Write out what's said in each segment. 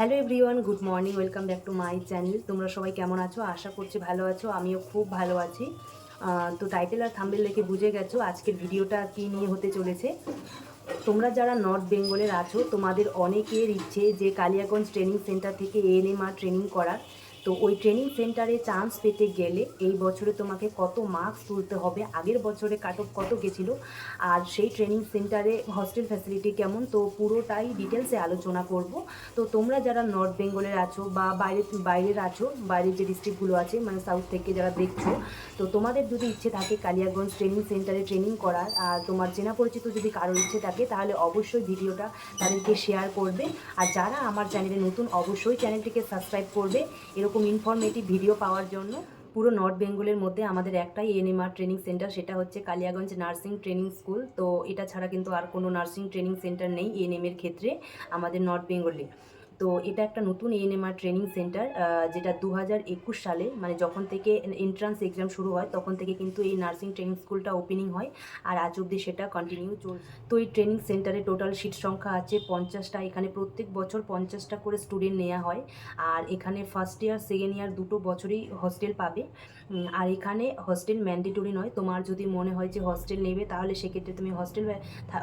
Hello everyone, good morning, welcome back to my channel. তোমরা সবাই কেমন আছো? আশা করছি ভালো আছো, আমিও খুব ভালো আছি। তো টাইটেল আর থাম্বেল দেখে বুঝে গেছো আজকের ভিডিওটা কী নিয়ে হতে চলেছে। তোমরা যারা নর্থ বেঙ্গলের আছো, তোমাদের অনেকের ইচ্ছে যে কালিয়াগঞ্জ ট্রেনিং সেন্টার থেকে এএনএমআর ট্রেনিং করার। তো ওই ট্রেনিং সেন্টারে চান্স পেতে গেলে এই বছরে তোমাকে কত মার্কস তুলতে হবে, আগের বছরে কাট অফ কত গেছিল, আর সেই ট্রেনিং সেন্টারে হস্টেল ফ্যাসিলিটি কেমন, তো পুরোটাই ডিটেলসে আলোচনা করব। তো তোমরা যারা নর্থ বেঙ্গলের আছো বা বাইরে, বাইরের আছো, বাইরের যে ডিস্ট্রিক্টগুলো আছে মানে সাউথ থেকে যারা দেখছ, তো তোমাদের যদি ইচ্ছে থাকে কালিয়াগঞ্জ ট্রেনিং সেন্টারে ট্রেনিং করার, আর তোমার চেনা পরিচিত যদি কারোর ইচ্ছে থাকে, তাহলে অবশ্যই ভিডিওটা তাদেরকে শেয়ার করবে। আর যারা আমার চ্যানেলে নতুন, অবশ্যই চ্যানেলটিকে সাবস্ক্রাইব করবে। এরকম ইনফরমেটিভ ভিডিও পাওয়ার জন্য পুরো নর্থ বেঙ্গলের মধ্যে আমাদের একটাই এনএমআর ট্রেনিং সেন্টার সেটা হচ্ছে কালিয়াগঞ্জ নার্সিং ট্রেনিং স্কুল তো এটা ছাড়া কিন্তু আর কোনো নার্সিং ট্রেনিং সেন্টার নেই এএনএম এর ক্ষেত্রে আমাদের নর্থ বেঙ্গলে তো এটা একটা নতুন এএনএমআর ট্রেনিং সেন্টার যেটা দু হাজার একুশ সালে মানে যখন থেকে এন্ট্রান্স এক্সাম শুরু হয়, তখন থেকে কিন্তু এই নার্সিং ট্রেনিং স্কুলটা ওপেনিং হয় আর আজ অবধি সেটা কন্টিনিউ চলছে তো এই ট্রেনিং সেন্টারে টোটাল সিট সংখ্যা আছে পঞ্চাশটা, এখানে প্রত্যেক বছর পঞ্চাশটা করে স্টুডেন্ট নেওয়া হয় আর এখানে ফার্স্ট ইয়ার সেকেন্ড ইয়ার দুটো বছরই হস্টেল পাবে। আর এখানে হস্টেল ম্যান্ডেটরি নয়, তোমার যদি মনে হয় যে হস্টেল নেবে, তাহলে সেক্ষেত্রে তুমি হস্টেল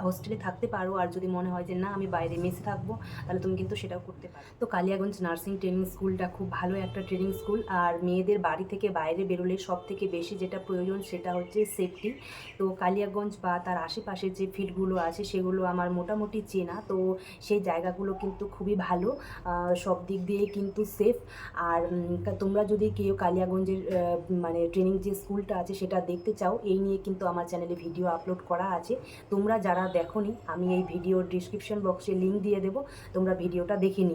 হস্টেলে থাকতে পারো আর যদি মনে হয় যে না, আমি বাইরে মেসে থাকব, তাহলে তুমি কিন্তু সেটাও করতে পারো। তো কালিয়াগঞ্জ নার্সিং ট্রেনিং স্কুলটা খুব ভালো একটা ট্রেনিং স্কুল। আর মেয়েদের বাড়ি থেকে বাইরে বেরোলে সব থেকে বেশি যেটা প্রয়োজন সেটা হচ্ছে সেফটি তো কালিয়াগঞ্জ বা তার আশেপাশে যে ফিল্ডগুলো আছে সেগুলো আমার মোটামুটি চেনা। তো সেই জায়গাগুলো কিন্তু খুবই ভালো সব দিক দিয়ে কিন্তু সেফ আর তোমরা যদি কেউ কালিয়াগঞ্জের মানে ট্রেনিং যে স্কুলটা আছে সেটা দেখতে চাও, এই নিয়ে কিন্তু আমার চ্যানেলে ভিডিও আপলোড করা আছে। তোমরা যারা দেখোনি, আমি এই ভিডিওর ডিসক্রিপশন বক্সে লিঙ্ক দিয়ে দেবো। তোমরা ভিডিওটা দেখে নিও।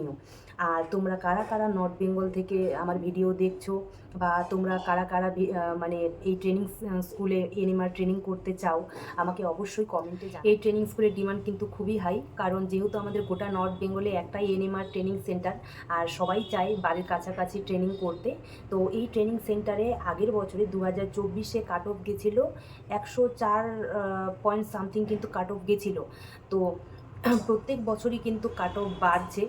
আর তোমরা কারা কারা নর্থ বেঙ্গল থেকে আমার ভিডিও দেখছ বা তোমরা কারা কারা মানে এই ট্রেনিং স্কুলে এনিমার ট্রেনিং করতে চাও, আমাকে অবশ্যই কমেন্টে এই ট্রেনিং স্কুলের ডিমান্ড কিন্তু খুবই হাই কারণ যেহেতু আমাদের গোটা নর্থ বেঙ্গলে একটাই এনিমার ট্রেনিং সেন্টার আর সবাই চায় বাড়ির কাছাকাছি ট্রেনিং করতে। তো এই ট্রেনিং সেন্টারে আগের বছরে দু হাজার চব্বিশে কাট অফ গেছিল, একশো চার পয়েন্ট সামথিং কিন্তু কাট অফ গেছিল। তো প্রত্যেক বছরই কিন্তু কাট অফ বাড়ছে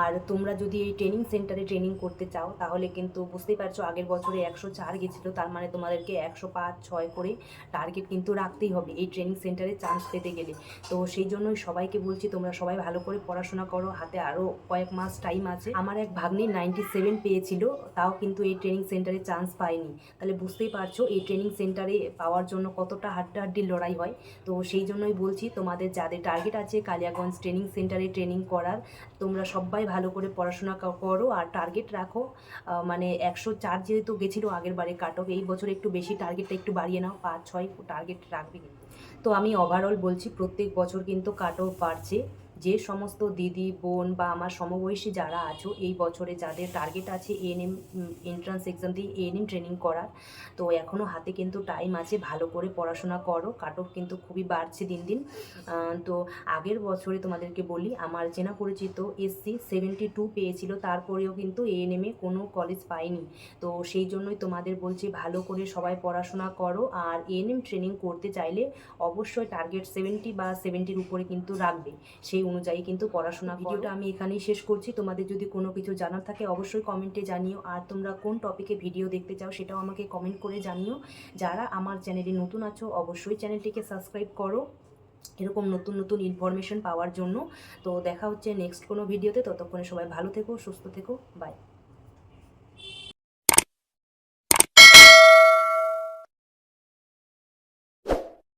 আর তোমরা যদি এই ট্রেনিং সেন্টারে ট্রেনিং করতে চাও, তাহলে কিন্তু বুঝতেই পারছ আগের বছরে একশো চার গেছিল, তার মানে তোমাদেরকে একশো পাঁচ, ছয় করে টার্গেট কিন্তু রাখতেই হবে এই ট্রেনিং সেন্টারে চান্স পেতে গেলে। তো সেই জন্যই সবাইকে বলছি, তোমরা সবাই ভালো করে পড়াশোনা করো, হাতে আরও কয়েক মাস টাইম আছে। আমার এক ভাগ্নি নাইনটি সেভেন পেয়েছিল, তাও কিন্তু এই ট্রেনিং সেন্টারে চান্স পায়নি। তাহলে বুঝতেই পারছ এই ট্রেনিং সেন্টারে পাওয়ার জন্য কতটা হাড্ডাহাড্ডির লড়াই হয়। তো সেই জন্যই বলছি, তোমাদের যাদের টার্গেট আছে কালিয়াগঞ্জ ট্রেনিং সেন্টারে ট্রেনিং করার। তোমরা সবাই ভালো করে পড়াশোনা করো আর টার্গেট রাখো। মানে একশো চার যেহেতু গেছিল আগের বারে কাট এই বছর একটু বেশি টার্গেটটা একটু বাড়িয়ে নাও। পাঁচ, ছয় টার্গেট রাখবে কিন্তু। তো আমি ওভারঅল বলছি প্রত্যেক বছর কিন্তু কাট অফ বাড়ছে। যে সমস্ত দিদি, বোন বা আমার সমবয়সী যারা আছো, এই বছরে যাদের টার্গেট আছে এএনএম এন্ট্রান্স এক্সাম দিয়ে এএনএম ট্রেনিং করার, তো এখনও হাতে কিন্তু টাইম আছে, ভালো করে পড়াশোনা করো। কাট অফ কিন্তু খুবই বাড়ছে দিন দিন। তো আগের বছরে তোমাদেরকে বলি, আমার চেনা পরিচিত এসসি সেভেন্টি টু পেয়েছিল, তারপরেও কিন্তু এএনএমে কোনো কলেজ পায়নি তো সেই জন্যই তোমাদের বলছি, ভালো করে সবাই পড়াশোনা করো। আর এএনএম ট্রেনিং করতে চাইলে অবশ্যই টার্গেট সেভেন্টি বা সেভেন্টির উপরে কিন্তু রাখবে। সেই অনুযায়ী কিন্তু পড়াশোনা ভিডিওটা আমি এখানেই শেষ করছি। তোমাদের যদি কোনো কিছু জানার থাকে অবশ্যই কমেন্টে জানিও। আর তোমরা কোন টপিকে ভিডিও দেখতে চাও সেটাও আমাকে কমেন্ট করে জানিও। যারা আমার চ্যানেলে নতুন আছো, অবশ্যই চ্যানেলটিকে সাবস্ক্রাইব করো। এরকম নতুন নতুন ইনফরমেশন পাওয়ার জন্য। তো দেখা হচ্ছে নেক্সট কোনো ভিডিওতে ততক্ষণে সবাই ভালো থেকো, সুস্থ থেকো। বাই